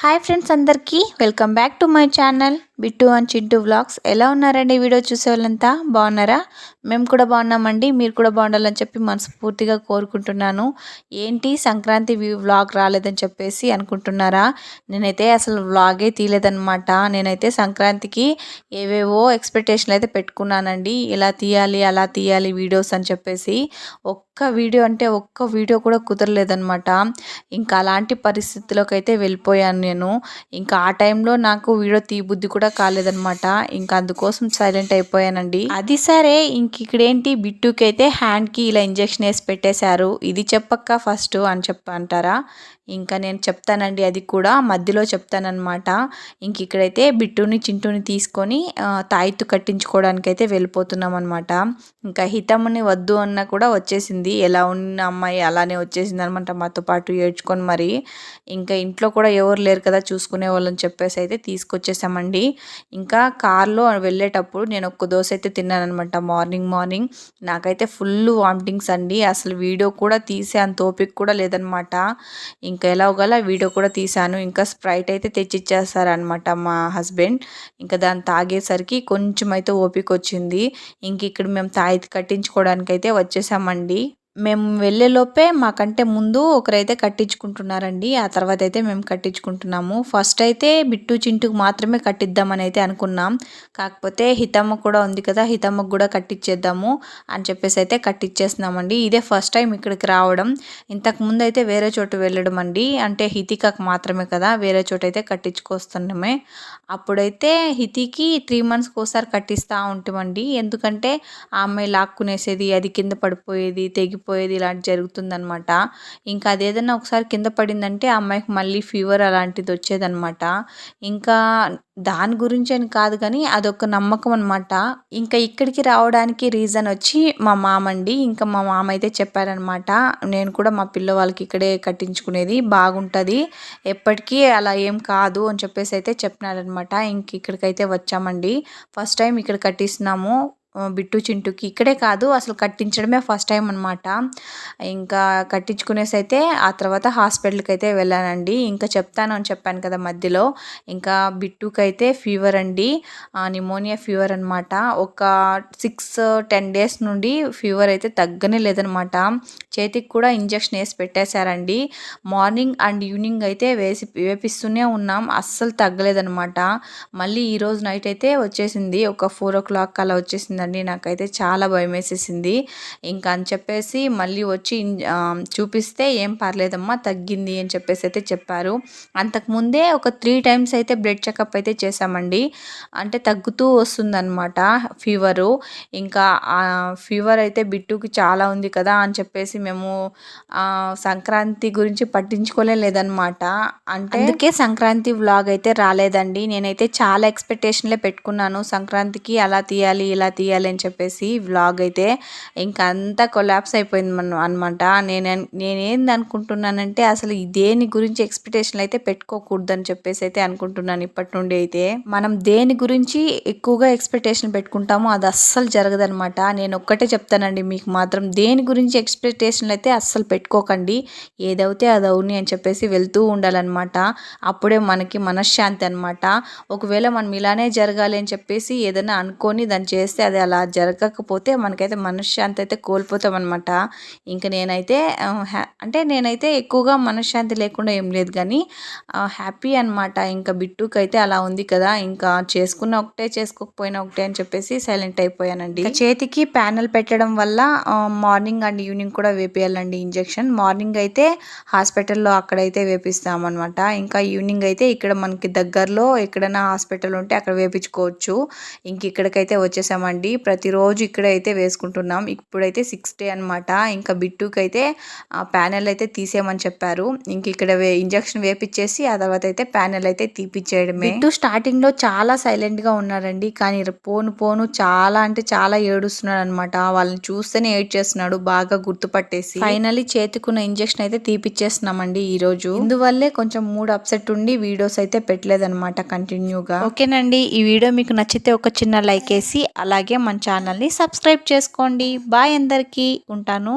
Hi friends అందరికీ welcome back to my channel Bittu and Chintu vlogs ఎలా ఉన్నారండి video చూసే వాళ్ళంతా? బాగున్నారా? మేము కూడా బాగున్నామండి. మీరు కూడా బాగుండాలని చెప్పి మనస్ఫూర్తిగా కోరుకుంటున్నాను. ఏంటి? సంక్రాంతి వ్లాగ్ రాలేదని చెప్పేసి అనుకుంటున్నారా? నేనైతే అసలు వ్లాగే తీయలేదనమాట నేనైతే సంక్రాంతికి ఏవేవో ఎక్స్పెక్టేషన్లు అయితే పెట్టుకున్నానండి. ఇలా తీయాలి అలా తీయాలి వీడియోస్ అని చెప్పేసి. ఒక్క వీడియో అంటే ఒక్క వీడియో కూడా కుదరలేదనమాట ఇంకా అలాంటి పరిస్థితిలోకి అయితే వెళ్ళిపోయాను నేను. ఇంకా ఆ టైంలో నాకు వీడియో తీబుద్ధి కూడా కాలేదనమాట ఇంకా అందుకోసం సైలెంట్ అయిపోయానండి. అది సరే ఇంక ఇక్కడేంటి? బిట్టుకి అయితే హ్యాండ్కి ఇలా ఇంజెక్షన్ వేసి పెట్టేశారు. ఇది చెప్పక్క ఫస్ట్ అని చెప్పంటారా ఇంకా నేను చెప్తానండి అది కూడా మధ్యలో చెప్తానమాట ఇంక ఇక్కడైతే బిట్టుని చింటూని తీసుకొని తాయిత్తు కట్టించుకోవడానికి అయితే వెళ్ళిపోతున్నాం అనమాట ఇంకా హితముని వద్దు అన్న కూడా వచ్చేసింది. ఎలా ఉన్న అమ్మాయి అలానే వచ్చేసింది అనమాట మాతో పాటు ఏడ్చుకొని మరి. ఇంకా ఇంట్లో కూడా ఎవరు లేరు కదా చూసుకునే వాళ్ళని చెప్పేసి అయితే తీసుకొచ్చేసామండి. ఇంకా కార్లో వెళ్ళేటప్పుడు నేను ఒక్క దోశ అయితే తిన్నానమాట మార్నింగ్ మార్నింగ్. నాకైతే ఫుల్ వామిటింగ్స్ అండి. అసలు వీడియో కూడా తీసే అంత ఓపిక కూడా లేదనమాట. ఇంకా ఎలాగోలా వీడియో కూడా తీశాను. ఇంకా స్ప్రైట్ అయితే తెచ్చిచ్చేస్తారనమాట మా హస్బెండ్. ఇంకా దాన్ని తాగేసరికి కొంచెం అయితే ఓపిక వచ్చింది. ఇంక ఇక్కడ మేము తాయి కట్టించుకోవడానికి అయితే వచ్చేసామండి. మేము వెళ్ళేలోపే మాకంటే ముందు ఒకరైతే కట్టించుకుంటున్నారండి. ఆ తర్వాత అయితే మేము కట్టించుకుంటున్నాము. ఫస్ట్ అయితే బిట్టు చింటుకు మాత్రమే కట్టిద్దామని అయితే అనుకున్నాం. కాకపోతే హితమ్మ కూడా ఉంది కదా హితమ్మకు కూడా కట్టించేద్దాము అని చెప్పేసి అయితే కట్టించేస్తున్నామండి ఇదే ఫస్ట్ టైం ఇక్కడికి రావడం. ఇంతకు ముందు అయితే వేరే చోటు వెళ్ళడం అండి. అంటే హితికకు మాత్రమే కదా వేరే చోటు అయితే కట్టించుకొస్తున్నామే. అప్పుడైతే హితికి త్రీ మంత్స్కి ఒకసారి కట్టిస్తూ ఉంటామండి. ఎందుకంటే ఆమె లాక్కునేసేది అది కింద పడిపోయేది తెగి పడిపోయేది ఇలాంటి జరుగుతుందనమాట ఇంకా అదేదన్నా ఒకసారి కింద పడిందంటే ఆ అమ్మాయికి మళ్ళీ ఫీవర్ అలాంటిది వచ్చేదనమాట ఇంకా దాని గురించి అని కాదు కానీ అదొక నమ్మకం అనమాట ఇంకా ఇక్కడికి రావడానికి రీజన్ వచ్చి మా మామ అండి ఇంకా మా మామ అయితే చెప్పారనమాట నేను కూడా మా పిల్లవాళ్ళకి ఇక్కడే కట్టించుకునేది బాగుంటుంది ఎప్పటికీ అలా ఏం కాదు అని చెప్పేసి అయితే చెప్పినారనమాట ఇంక ఇక్కడికైతే వచ్చామండి. ఫస్ట్ టైం ఇక్కడ కట్టిస్తున్నాము. బిట్టు చింటుకి ఇక్కడే కాదు అసలు కట్టించడమే ఫస్ట్ టైం అనమాట ఇంకా కట్టించుకునేసి అయితే ఆ తర్వాత హాస్పిటల్కి అయితే వెళ్ళానండి. ఇంకా చెప్తాను అని చెప్పాను కదా మధ్యలో. ఇంకా బిట్టుకి అయితే ఫీవర్ అండి. నిమోనియా ఫీవర్ అనమాట ఒక సిక్స్ టెన్ డేస్ నుండి ఫీవర్ అయితే తగ్గనే లేదనమాట చేతికి కూడా ఇంజక్షన్ వేసి పెట్టేశారండి. మార్నింగ్ అండ్ ఈవినింగ్ అయితే వేసి వేపిస్తూనే ఉన్నాం. అస్సలు తగ్గలేదనమాట మళ్ళీ ఈరోజు నైట్ అయితే వచ్చేసింది. ఒక ఫోర్ ఓ క్లాక్ అలా వచ్చేసింది వచ్చేసిందండి నాకైతే చాలా భయం వేసేసింది ఇంకా అని చెప్పేసి మళ్ళీ వచ్చి చూపిస్తే ఏం పర్లేదమ్మా తగ్గింది అని చెప్పేసి అయితే చెప్పారు. అంతకుముందే ఒక త్రీ టైమ్స్ అయితే బ్లడ్ చెకప్ అయితే చేశామండి. అంటే తగ్గుతూ వస్తుందన్నమాట ఫీవరు. ఇంకా ఫీవర్ అయితే బిట్టుకి చాలా ఉంది కదా అని చెప్పేసి మేము సంక్రాంతి గురించి పట్టించుకోలే లేదనమాట అంటే అందుకే సంక్రాంతి వ్లాగ్ అయితే రాలేదండి. నేనైతే చాలా ఎక్స్పెక్టేషన్లే పెట్టుకున్నాను. సంక్రాంతికి అలా తీయాలి ఇలా తీయాలి తీయాలని చెప్పేసి వ్లాగ్ అయితే ఇంకా అంతా కొలాప్స్ అయిపోయింది మనం అనమాట నేను నేనేంది అనుకుంటున్నానంటే అసలు దేని గురించి ఎక్స్పెక్టేషన్లు అయితే పెట్టుకోకూడదని చెప్పేసి అయితే అనుకుంటున్నాను ఇప్పటి నుండి అయితే. మనం దేని గురించి ఎక్కువగా ఎక్స్పెక్టేషన్ పెట్టుకుంటామో అది అస్సలు జరగదనమాట నేను ఒక్కటే చెప్తానండి మీకు మాత్రం దేని గురించి ఎక్స్పెక్టేషన్లు అయితే అస్సలు పెట్టుకోకండి. ఏదైతే అది అవుని అని చెప్పేసి వెళ్తూ ఉండాలన్నమాట. అప్పుడే మనకి మనశ్శాంతి అనమాట ఒకవేళ మనం ఇలానే జరగాలి అని చెప్పేసి ఏదైనా అనుకొని దాన్ని చేస్తే అది అలా జరగకపోతే మనకైతే మనశ్శాంతి అయితే కోల్పోతాం అనమాట ఇంకా నేనైతే అంటే నేనైతే ఎక్కువగా మనశ్శాంతి లేకుండా ఏం లేదు కానీ హ్యాపీ అనమాట ఇంకా బిట్టుకు అయితే అలా ఉంది కదా ఇంకా చేసుకున్న ఒకటే చేసుకోకపోయినా ఒకటే అని చెప్పేసి సైలెంట్ అయిపోయానండి. చేతికి ప్యానల్ పెట్టడం వల్ల మార్నింగ్ అండ్ ఈవినింగ్ కూడా వేపేయాలండి ఇంజెక్షన్. మార్నింగ్ అయితే హాస్పిటల్లో అక్కడైతే వేపిస్తామన్నమాట. ఇంకా ఈవినింగ్ అయితే ఇక్కడ మనకి దగ్గరలో ఎక్కడైనా హాస్పిటల్ ఉంటే అక్కడ వేపించుకోవచ్చు. ఇంక ఇక్కడికైతే వచ్చేసామండి. అండి ప్రతిరోజు ఇక్కడ అయితే వేసుకుంటున్నాం. ఇప్పుడైతే సిక్స్ డే అనమాట ఇంకా బిట్టుకి అయితే ప్యానెల్ అయితే తీసేయమని చెప్పారు. ఇంక ఇక్కడ ఇంజక్షన్ వేపించేసి ఆ తర్వాత అయితే ప్యానెల్ అయితే తీపిచ్చేయడమే. బిట్టు స్టార్టింగ్లో చాలా సైలెంట్గా ఉన్నారండి కానీ పోను పోను చాలా అంటే చాలా ఏడుస్తున్నాడు అనమాట వాళ్ళని చూస్తేనే ఏడ్ చేస్తున్నాడు బాగా గుర్తుపట్టేసి. ఫైనల్లీ చేతికున్న ఇంజక్షన్ అయితే తీపిచ్చేస్తున్నామండి ఈ రోజు. ఇందువల్లే కొంచెం మూడు అప్సెట్ ఉండి వీడియోస్ అయితే పెట్టలేదన్నమాట కంటిన్యూగా. ఓకేనండి. ఈ వీడియో మీకు నచ్చితే ఒక చిన్న లైక్ వేసి అలాగే మన ఛానల్ని సబ్స్క్రైబ్ చేసుకోండి. బాయ్ అందరికీ ఉంటాను.